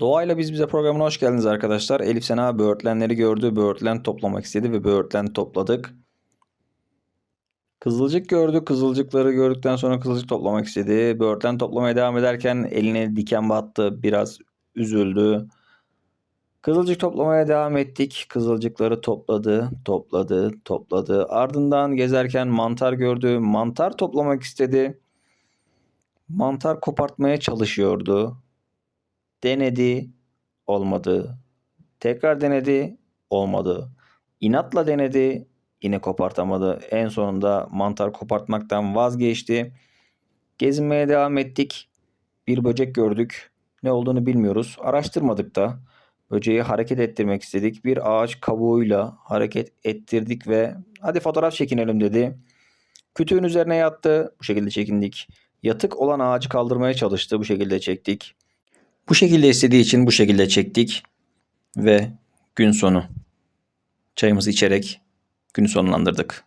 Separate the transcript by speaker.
Speaker 1: Doğayla Biz Bize programına hoş geldiniz arkadaşlar. Elif Sena böğürtlenleri gördü. Böğürtlen toplamak istedi ve böğürtlen topladık. Kızılcık gördü. Kızılcıkları gördükten sonra kızılcık toplamak istedi. Böğürtlen toplamaya devam ederken eline diken battı. Biraz üzüldü. Kızılcık toplamaya devam ettik. Kızılcıkları topladı, topladı, topladı. Ardından gezerken mantar gördü. Mantar toplamak istedi. Mantar kopartmaya çalışıyordu. Denedi, olmadı. Tekrar denedi, olmadı. İnatla denedi, yine kopartamadı. En sonunda mantar kopartmaktan vazgeçti. Gezinmeye devam ettik. Bir böcek gördük. Ne olduğunu bilmiyoruz. Araştırmadık da. Böceği hareket ettirmek istedik. Bir ağaç kabuğuyla hareket ettirdik ve hadi fotoğraf çekinelim dedi. Kütüğün üzerine yattı. Bu şekilde çekindik. Yatık olan ağacı kaldırmaya çalıştı. Bu şekilde çektik. Bu şekilde istediği için bu şekilde çektik ve gün sonu çayımızı içerek günü sonlandırdık.